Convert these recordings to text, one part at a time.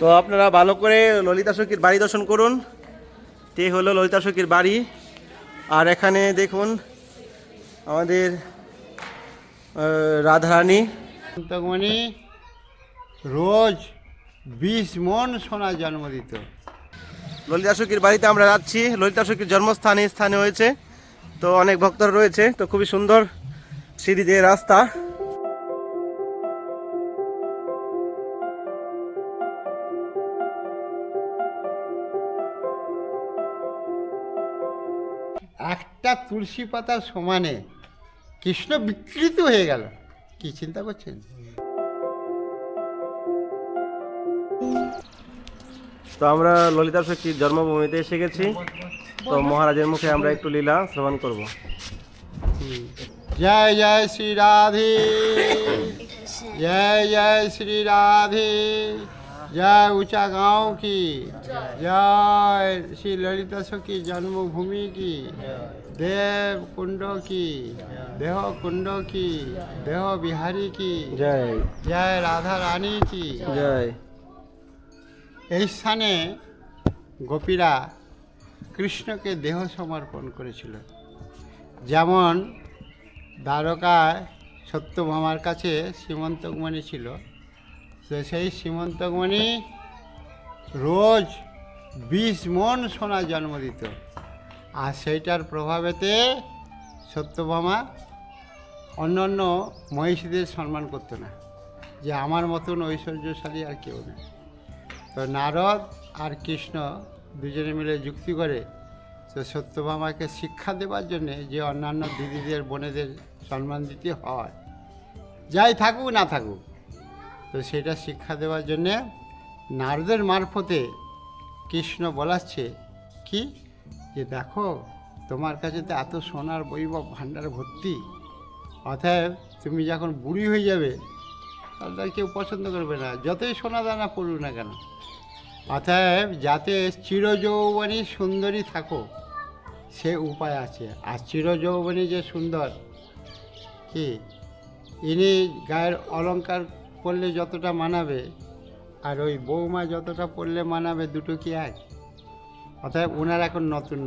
তো আপনারা ভালো করে ললিতা সখীর বাড়ি দর্শন করুন। তে হলো ললিতা সখীর বাড়ি। আর এখানে দেখুন আমাদের রাধারানী। তখনই রোজ বিশ মন সোনা জন্ম দিত। ললিতা সখীর বাড়িতে আমরা যাচ্ছি। ললিতা সখীর জন্মস্থান স্থানে হয়েছে। তো অনেক ভক্তরা রয়েছে। তো খুবই সুন্দর সিঁড়ি দিয়ে রাস্তা। একটা তুলসী পাতার সমানে কৃষ্ণ বিকৃত হয়ে গেল। কি চিন্তা করছেন? তো আমরা ললিতা সখীর জন্মভূমিতে এসে গেছি? তো মহারাজের মুখে আমরা একটু লীলা শ্রবণ করব। জয় জয় শ্রী রাধে। জয় জয় শ্রী রাধে। জয় উঁচা গাঁও কি জয় শ্রী ললিতা সখী জন্মভূমি কি দেব কুণ্ড কি দেহ কুণ্ড কি দেহ বিহারী কি জয় জয় রাধা রানী কি জয় এই স্থানে গোপীরা কৃষ্ণকে দেহ সমর্পণ করেছিল। যেমন দ্বারকায় সত্যভামার কাছে সীমন্তকমণি ছিল তো সেই সীমন্তকমণি রোজ বিশ মন সোনা জন্ম দিত। আর সেইটার প্রভাবেতে সত্যভামা অন্যান্য মহিষীদের সম্মান করতো না। যে আমার মতন ঐশ্বর্যশালী আর কেউ নেই তো নারদ আর কৃষ্ণ দুজনে মিলে যুক্তি করে তো সত্যভামাকে শিক্ষা দেওয়ার জন্যে যে অন্যান্য দিদিদের, বোনেদের সম্মান দিতে হয়। যাই থাকুক না থাকুক তো সেটা শিক্ষা দেওয়ার জন্যে নারদের মারফতে কৃষ্ণ বলাচ্ছে, কি? যে দেখো, তোমার কাছে তো এত সোনার বৈভব ভাণ্ডার ভর্তি। অতএব তুমি যখন বুড়ি হয়ে যাবে, তাহলে কেউ পছন্দ করবে না। যতই সোনা দানা পড়ুক না কেন। অতএব যাতে চিরযৌবনী সুন্দরী থাকো, সে উপায় আছে। আর চিরযৌবনী যে সুন্দর, কি? ইনি গায়ের অলংকার পরলে যতটা মানাবে, আর ওই বৌমা যতটা পড়লে মানাবে, দুটো কি এক? অতএব ওনার এখন নতুন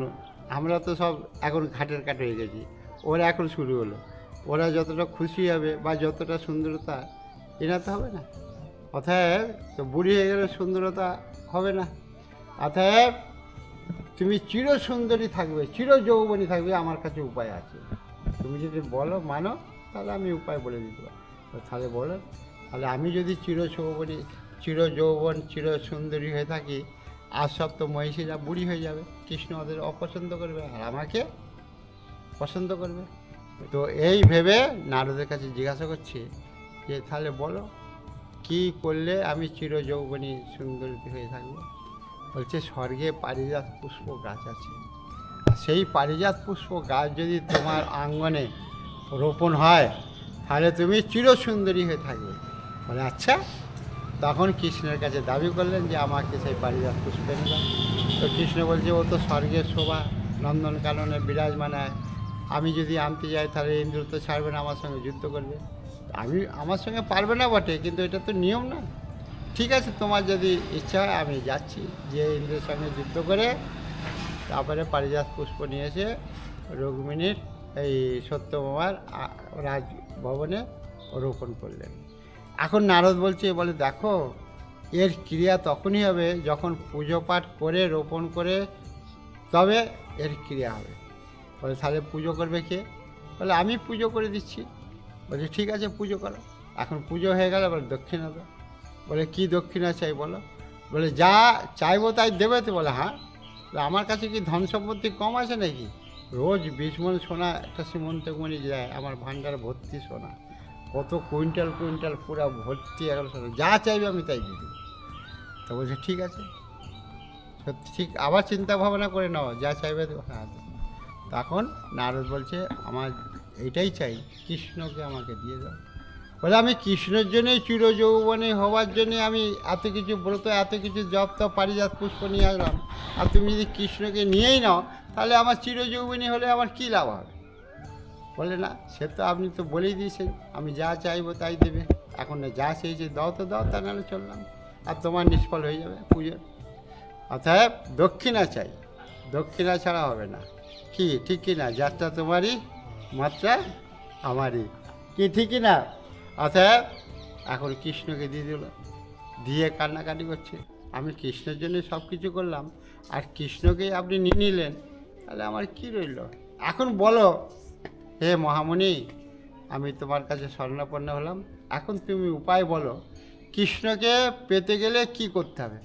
আমরা তো সব এখন ঘাটের কাট হয়ে গেছি। ওরা এখন শুরু হলো। ওরা যতটা খুশি হবে বা যতটা সুন্দরতা, এরা তো হবে না। অতএব তো বুড়ি হয়ে গেলে সুন্দরতা হবে না। অতএব তুমি চির সুন্দরী থাকবে, চির যৌবনী থাকবে, আমার কাছে উপায় আছে। তুমি যদি বলো, মানো, তাহলে আমি উপায় বলে দিতে পারি তাহলে বলো তাহলে আমি যদি চির যৌবনী চির যৌবন চির সুন্দরী হয়ে থাকি, আর সব তো মহিষীরা বুড়ি হয়ে যাবে, কৃষ্ণ ওদের অপছন্দ করবে আর আমাকে পছন্দ করবে। তো এই ভেবে নারদের কাছে জিজ্ঞাসা করছি যে, তাহলে বলো, কি করলে আমি চির যৌবনী সুন্দরী হয়ে থাকব? বলছে, স্বর্গে পারিজাত পুষ্প গাছ আছে। সেই পারিজাত পুষ্প গাছ যদি তোমার আঙ্গনে রোপণ হয়, তাহলে তুমি চির সুন্দরী হয়ে থাকবে। বলে আচ্ছা। তখন কৃষ্ণের কাছে দাবি করলেন যে, আমাকে সেই পারিজাত পুষ্প দাও। তো কৃষ্ণ বলছে, ও তো স্বর্গের শোভা, নন্দনকাননে বিরাজমানায় আমি যদি আনতে যাই, তাহলে ইন্দ্র তো ছাড়বে না, আমার সঙ্গে যুদ্ধ করবে। আমি, আমার সঙ্গে পারবে না বটে, কিন্তু এটা তো নিয়ম না ঠিক আছে, তোমার যদি ইচ্ছা হয়, আমি যাচ্ছি। যে ইন্দ্রের সঙ্গে যুদ্ধ করে তারপরে পারিজাত পুষ্প নিয়ে এসে রুক্মিণীর এই সত্যমামার আ- রাজভবনে রোপণ করলেন। এখন নারদ বলছে বলে দেখো এর ক্রিয়া তখনই হবে যখন পুজো পাঠ করে রোপণ করে তবে এর ক্রিয়া হবে। বলে তাহলে পুজো করবে কে? বলে আমি পুজো করে দিচ্ছি। বলছে ঠিক আছে পুজো করো। এখন পুজো হয়ে গেলে বলে দক্ষিণা দাও। বলে কি দক্ষিণা চাই বলো? বলে যা চাইব তাই দেবে তো। বলে হ্যাঁ? বলে, আমার কাছে কি ধন সম্পত্তি কম আছে নাকি? রোজ বিশ মন সোনা একটা সীমন্তমণি যায় আমার ভাণ্ডার ভর্তি সোনা। কত কুইন্টাল কুইন্টাল পুরো ভর্তি এখন যা চাইবে আমি তাই দেবো। তো বলছে, ঠিক আছে। সত্যি, ঠিক, আবার চিন্তা ভাবনা করে নাও। যা চাইবে। হ্যাঁ তখন নারদ বলছে, আমার এটাই চাই, কৃষ্ণকে আমাকে দিয়ে দাও। বলে, আমি কৃষ্ণের জন্যই চির যৌবনে হওয়ার জন্যে আমি এত কিছু ব্রত, এত কিছু জপ তপ, পারিজাত পুষ্প নিয়ে আসলাম। আর তুমি যদি কৃষ্ণকে নিয়েই নাও, তাহলে আমার চির যৌবনী হলে আমার কী লাভ হবে? বলে, না, সে তো আপনি তো বলেই দিয়েছেন, আমি যা চাইব তাই দেবে। এখন না যা চেয়েছে দাও তো, দাও, তা নাহলে চললাম। আর তোমার নিষ্ফল হয়ে যাবে পুজো অতএব দক্ষিণা চাই। দক্ষিণা ছাড়া হবে না। কি, ঠিক কি না যাত্রা তোমারই, মাত্রা আমারই। কি ঠিকই না অতএব এখন কৃষ্ণকে দিয়ে দিল। দিয়ে কান্নাকাটি করছে। আমি কৃষ্ণের জন্য সব কিছু করলাম। আর কৃষ্ণকেই আপনি নিয়ে নিলেন। তাহলে আমার কি রইল? এখন বলো। হে মহামণি আমি তোমার কাছে স্বর্ণাপন্ন হলাম। এখন তুমি উপায় বলো কৃষ্ণকে পেতে গেলে কি করতে হবে?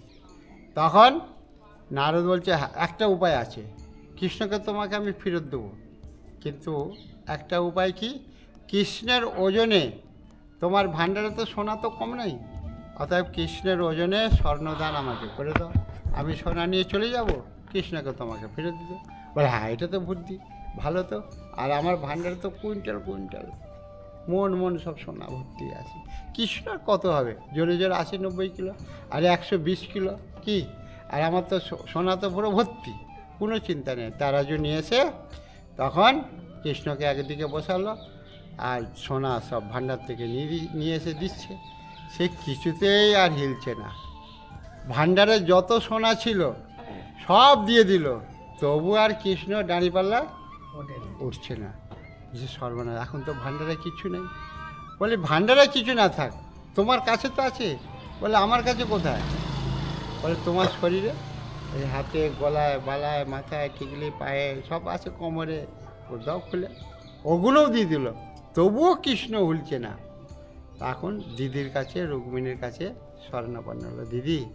তখন নারদ বলছে "হ্যাঁ, একটা উপায় আছে। কৃষ্ণকে তোমাকে আমি ফেরত দেবো। কিন্তু একটা উপায় কি? কৃষ্ণের ওজনে তোমার ভাণ্ডারে তো সোনা তো কম নাই। অতএব কৃষ্ণের ওজনে স্বর্ণদান আমাকে করে দাও। আমি সোনা নিয়ে চলে যাব কৃষ্ণকে তোমাকে ফেরত দিতে। বলে হ্যাঁ এটা তো বুদ্ধি। ভালো তো? আর আমার ভাণ্ডারে তো কুইন্টাল কুইন্টাল। মন মন সব সোনা ভর্তি আছে। কৃষ্ণর কত হবে? জোরে জোরে আশি, নব্বই কিলো। আর একশো বিশ কিলো? কি? আর আমার তো সোনা তো পুরো ভর্তি। কোনো চিন্তা নেই। তারাজু নিয়ে এসে তখন কৃষ্ণকে একদিকে বসালো, আর সোনা সব ভাণ্ডার থেকে নিয়ে নিয়ে এসে দিচ্ছে। সে কিছুতেই আর হিলছে না। ভাণ্ডারে যত সোনা ছিল, সব দিয়ে দিল। তবু আর কৃষ্ণ দাঁড়িপাল্লা উঠছে না। যে সর্বনাশ। এখন তো ভাণ্ডারে কিছু নেই। বলে ভাণ্ডারে কিছু না থাক। তোমার কাছে তো আছে। বলে, আমার কাছে কোথায়? বলে, তোমার শরীরে। এই হাতে, গলায়, বালায়, মাথায় টিকলি পায়ে, সব আছে কোমরে। ওটাও খুলে। ওগুলোও দিয়ে দিল। তবুও কৃষ্ণ উলছে না। এখন দিদির কাছে, রুক্মিণীর কাছে স্বর্ণপন্ন হলো। দিদি,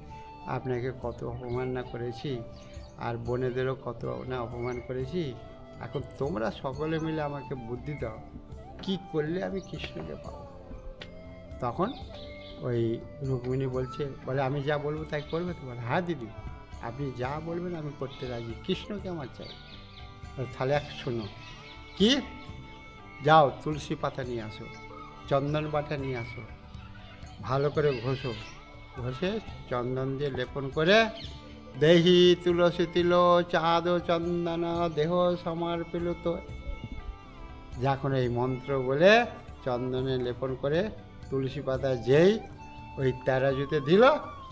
আপনাকে কত অপমান না করেছি। আর বোনেদেরও কত না অপমান করেছি। এখন তোমরা সকলে মিলে আমাকে বুদ্ধি দাও, কি করলে আমি কৃষ্ণকে পাবো? তখন ওই রুক্মিণী বলছে, বলে, আমি যা বলব তাই করবে তো বলে হ্যাঁ দিদি, আপনি যা বলবেন আমি করতে রাজি। কৃষ্ণকে আমার চাই। তাহলে এক শোনো, কি? যাও, তুলসী পাতা নিয়ে আসো, চন্দন বাটা নিয়ে আসো, ভালো করে ঘষো। ঘষে চন্দন দিয়ে লেপন করে দেহি তুলসী তিল চাঁদ চন্দন, দেহ সমর্পিল তো যখন এই মন্ত্র বলে চন্দনে লেপন করে তুলসী পাতা যেই ওই তেরাজুতে দিল,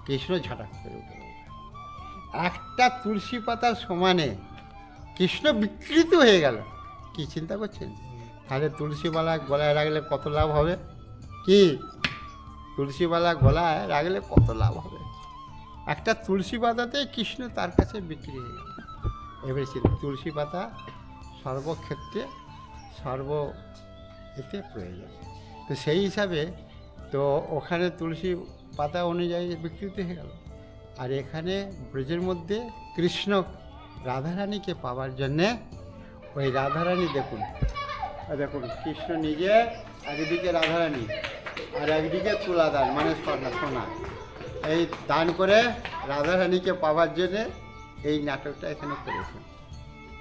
কৃষ্ণ ঝটাক করে একটা তুলসী পাতার সমানে কৃষ্ণ বিকৃত হয়ে গেল। কি চিন্তা করছেন? তাহলে তুলসীমালা গলায় রাখলে কত লাভ হবে? কি? তুলসীমালা গলায় রাখলে কত লাভ হবে? একটা তুলসী পাতাতে কৃষ্ণ তার কাছে বিক্রি হয়ে গেল। এবারে তুলসী পাতা সর্বক্ষেত্রে সর্ব এতে প্রয়োজন। তো সেই হিসাবে তো ওখানে তুলসী পাতা অনুযায়ী বিকৃত হয়ে গেল। আর এখানে ব্রজের মধ্যে কৃষ্ণ রাধারানীকে পাওয়ার জন্যে ওই রাধারানী দেখুন। দেখুন, কৃষ্ণ নিজে একদিকে রাধারানী আর একদিকে তুলাদান মানে সোনা সোনা। এই দান করে রাধারানীকে পাওয়ার জন্যে এই নাটকটা এখানে করেছেন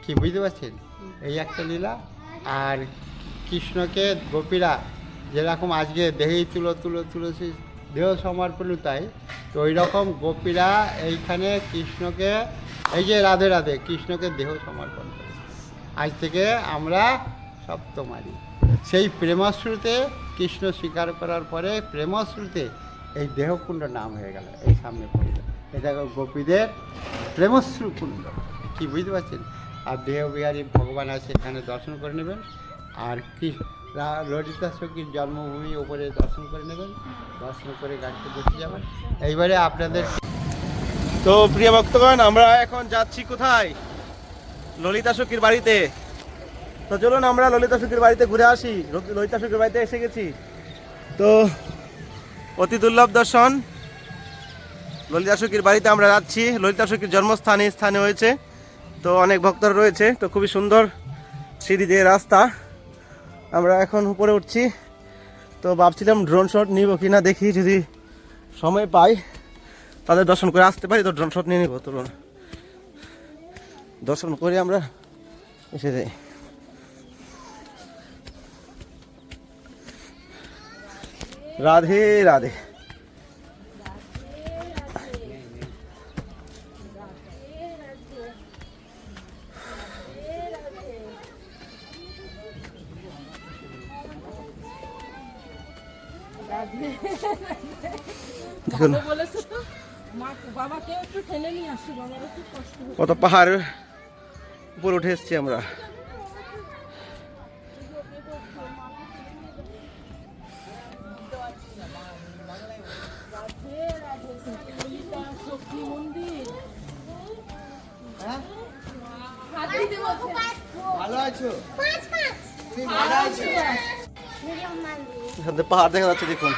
কি বুঝতে পারছেন? এই একটা লীলা। আর কৃষ্ণকে গোপীরা যেরকম আজকে দেহেই তুলো তুলো তুলসী দেহ সমর্পণ তাই, তো ওই রকম গোপীরা এইখানে কৃষ্ণকে, এই যে রাধে রাধে, কৃষ্ণকে দেহ সমর্পণ করে আজ থেকে আমরা সপ্তমারি। সেই প্রেমশ্রুতে কৃষ্ণ স্বীকার করার পরে প্রেমশ্রুতে এই দেহকুণ্ড নাম হয়ে গেল, এই সামনে কুণ্ড এটা গোপীদের প্রেমশ্রু কুণ্ড। কি বুঝতে পারছেন? আর দেহবিহারী ভগবান আছে এখানে দর্শন করে নেবেন। আর কি ললিতা সখীর জন্মভূমি ওপরে দর্শন করে নেবেন। দর্শন করে গাড়িতে বসে যাবেন। এইবারে আপনাদের তো প্রিয় ভক্তগণ, আমরা এখন যাচ্ছি কোথায়? ললিতা সখীর বাড়িতে। তো চলুন, আমরা ললিতা সখীর বাড়িতে ঘুরে আসি। ললিতা সখীর বাড়িতে এসে গেছি। তো অতি দুর্লভ দর্শন। ললিতা সখীর বাড়িতে আমরা যাচ্ছি। ললিতা সখীর জন্মস্থানে স্থানে হয়েছে। তো অনেক ভক্তরা রয়েছে। তো খুবই সুন্দর সিঁড়ি দিয়ে রাস্তা। আমরা এখন উপরে উঠছি। তো ভাবছিলাম ড্রোন শট নিব কিনা দেখি, যদি সময় পাই। তাদের দর্শন করে আসতে পারি, তো ড্রোন শট নিয়ে নিব। তরুণ দর্শন করে আমরা এসে যাই। কষ্ট হচ্ছে। কত পাহাড় উপরে উঠে এসেছি আমরা। ভালো আছো? এখান পাহাড় দেখা যাচ্ছে দেখুন।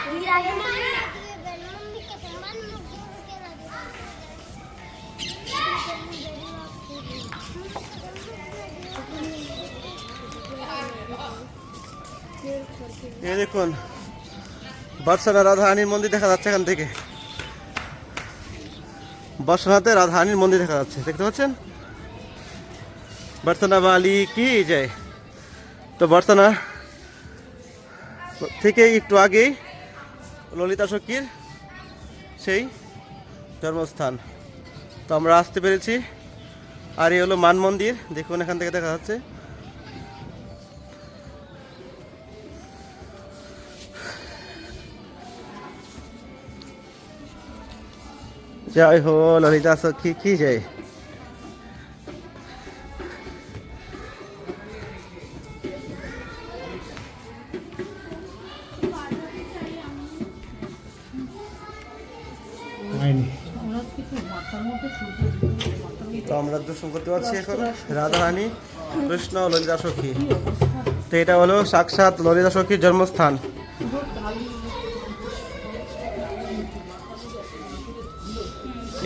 এই দেখুন বর্ষানা রাধারানীর মন্দির দেখা যাচ্ছে এখান থেকে। বর্ষানাতে রাধারানীর মন্দির দেখা যাচ্ছে দেখতে পাচ্ছেন? বর্ষানা বালি কি যায় তো বর্ষানা থেকে একটু আগেই ললিতা সখীর সেই জন্মস্থান তো আমরা আসতে পেরেছি। আর এই হলো মান মন্দির। দেখুন, এখান থেকে দেখা যাচ্ছে। জয় হো ললিতা সখী, কি জয়। করতে পারছি এখন। রাধারানী, কৃষ্ণ, ললিতা সখী। তো এটা হলো সাক্ষাৎ ললিতা সখীর জন্মস্থান।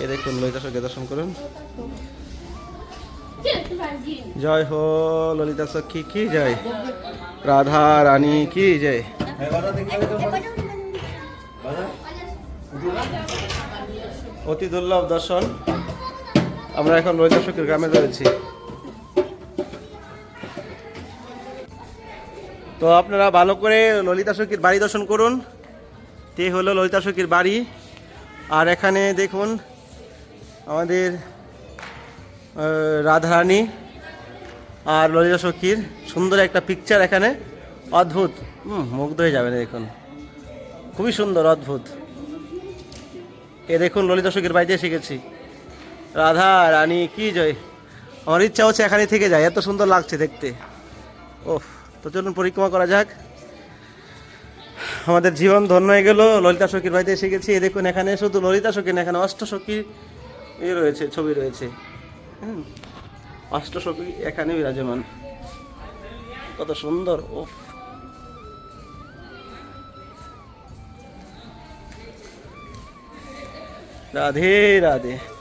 এ দেখুন, ললিতা সখী দর্শন করুন। জয় হো, ললিতা সখী, কি জয়? রাধা রানী, কি জয়? অতি দুর্লভ দর্শন। আমরা এখন ললিতা সখীর গ্রামে রয়েছি তো আপনারা ভালো করে ললিতা সখীর বাড়ি দর্শন করুন। তে হলো ললিতা সখীর বাড়ি। আর এখানে দেখুন আমাদের রাধারানী আর ললিতা সখীর সুন্দর একটা পিকচার এখানে। অদ্ভুত। মুগ্ধ হয়ে যাবেন দেখুন। খুবই সুন্দর, অদ্ভুত। এ দেখুন ললিতা সখীর বাড়িতে এসে গেছি। রাধা, রানী, কি জয়? আমার ইচ্ছা হচ্ছে এখানে থেকে যায়, এত সুন্দর লাগছে দেখতে। ওহ তো চলুন পরিক্রমা করা যাক। আমাদের জীবন ধন্য হয়ে গেল, ললিতা সখীর বাড়িতে এসে গেছি। এ দেখুন, এখানে শুধু ললিতা সখী না এখানে অষ্ট সখী ই রয়েছে, ছবি রয়েছে। হুম, অষ্ট সখী এখানে বিরাজমান। কত সুন্দর, ওফ। রাধে রাধে।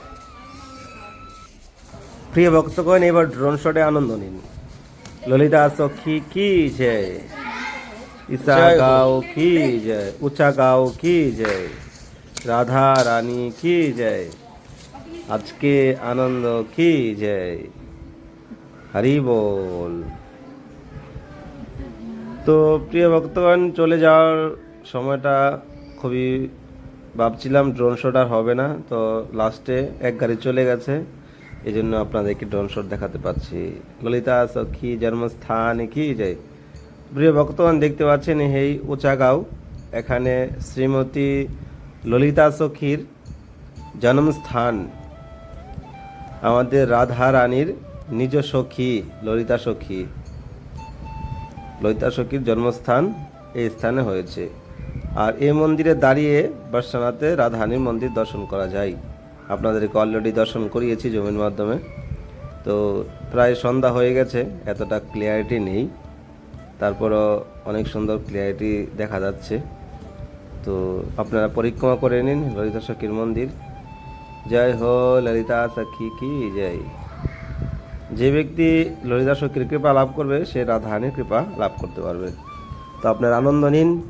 প্রিয় ভক্তগণ এবার ড্রোন শটে আনন্দ নিন। ললিতা সখী কি জয়? ঈশা গাও কি জয়? উচা গাও কি জয়? রাধা রানী কি জয়? আজকে আনন্দ কি জয়? হরি বল। তো প্রিয় ভক্তগণ চলে যাওয়ার সময়টা খুবই ভাবছিলাম ড্রোন শট আর হবে না। তো লাস্টে এক গাড়ি চলে গেছে। এই জন্য আপনাদেরকে ড্রোন শট দেখাতে পাচ্ছি। ললিতা, সখী, জন্মস্থান, কি যায় প্রিয় ভক্তগণ, দেখতে পাচ্ছেন এই উচাগাঁও এখানে শ্রীমতী ললিতা সখীর জন্মস্থান। আমাদের রাধা রানীর নিজ সখী, ললিতা সখী। ললিতা সখীর জন্মস্থান এই স্থানে হয়েছে। আর এই মন্দিরে দাঁড়িয়ে বর্ষানাতে রাধারানীর মন্দির দর্শন করা যায়। আপনাদেরকে অলরেডি দর্শন করিয়েছি জমির মাধ্যমে। তো প্রায় সন্ধ্যা হয়ে গেছে, এতটা ক্লিয়ারিটি নেই। তারপরও অনেক সুন্দর ক্লিয়ারিটি দেখা যাচ্ছে। তো আপনারা পরিক্রমা করে নিন, ললিতা সখীর মন্দির। জয় হো, ললিতা সখী কি জয়। যে ব্যক্তি ললিতা সখীর কৃপা লাভ করবে, সে রাধারানীর কৃপা লাভ করতে পারবে। তো আপনার আনন্দ নিন।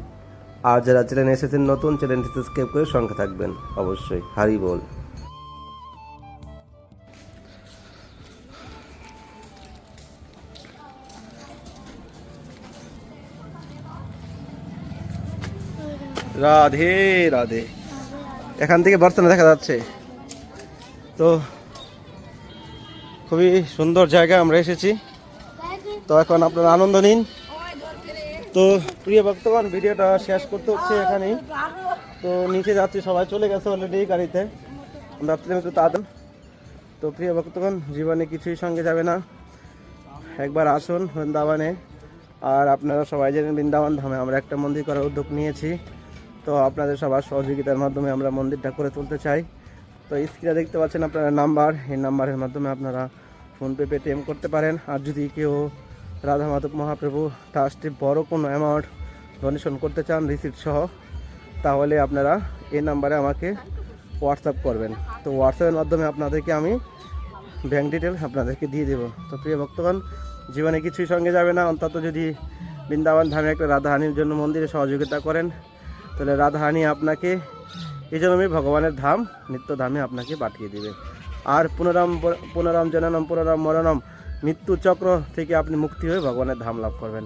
আর যারা চ্যানেল এসেছেন, নতুন চ্যানেলটি সাবস্ক্রাইব করে সঙ্গে থাকবেন, অবশ্যই। হারি বল। রাধে রাধে। এখান থেকে বর্তমানে দেখা যাচ্ছে। তো, খুবই সুন্দর জায়গা আমরা এসেছি। তো এখন আপনারা আনন্দ নিন। তো, প্রিয় ভক্তগণ, ভিডিওটা শেষ করতে হচ্ছে এখানেই। তো, নিচে যাচ্ছি সবাই চলে গেছে অলরেডি গাড়িতে। ভাবছিলাম একটু তাড়াতাড়ি। তো, প্রিয় ভক্তগণ, জীবনে কিছুই সঙ্গে যাবে না। একবার আসুন বৃন্দাবনে। আর আপনারা সবাই জানেন বৃন্দাবন ধামে আমরা একটা মন্দির করার উদ্যোগ নিয়েছি। তো আপনাদের সবার সহযোগিতার মাধ্যমে আমরা মন্দিরটা করে তুলতে চাই। তো স্ক্রিনে দেখতে পাচ্ছেন আপনারা নাম্বার, এই নাম্বারের মাধ্যমে আপনারা ফোনপে, পেটিএম করতে পারেন। আর যদি কেউ রাধা মাধব মহাপ্রভু ট্রাস্টে বড় কোনো অ্যামাউন্ট ডোনেশন করতে চান রিসিপ্ট সহ, তাহলে আপনারা এই নাম্বারে আমাকে হোয়াটসঅ্যাপ করবেন। তো হোয়াটসঅ্যাপের মাধ্যমে আপনাদেরকে আমি ব্যাঙ্ক ডিটেল আপনাদেরকে দিয়ে দেবো। তো প্রিয় ভক্তগণ, জীবনে কিছুই সঙ্গে যাবে না। অন্তত যদি বৃন্দাবন ধামে একটা রাধাহানির জন্য মন্দিরে সহযোগিতা করেন তাহলে রাধাহানি আপনাকে এই জন্যই ভগবানের ধাম নিত্য ধামে আপনাকে পাঠিয়ে দেবে। আর পুনরাম পুনরাম জননম, পুনরাম মরণম মৃত্যু চক্র থেকে আপনি মুক্তি হয়ে ভগবানের ধাম লাভ করবেন।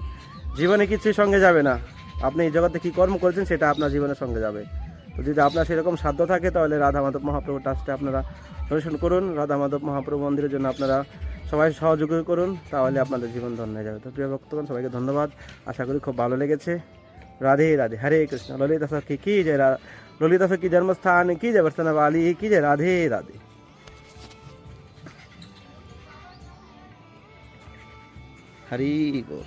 জীবনে কিছুই সঙ্গে যাবে না। আপনি এই জগতে কী কর্ম করেছেন সেটা আপনার জীবনের সঙ্গে যাবে। তো যদি আপনার সেরকম সাধ্য থাকে, তাহলে রাধা মাধব মহাপ্রভু ট্রাস্টে আপনারা দর্শন করুন। রাধা মাধব মহাপ্রভু মন্দিরের জন্য আপনারা সবাই সহযোগী করুন, তাহলে আপনাদের জীবন ধন্য হয়ে যাবে। তো প্রিয় ভক্তগণ, সবাইকে ধন্যবাদ। আশা করি খুব ভালো লেগেছে। রাধে রাধে হরে কৃষ্ণ ললিতা সখী কি জয় রা- ললিতা সখী জন্মস্থান কি জয় বর্ষণ বালি কি জয় রাধে রাধে হরি বল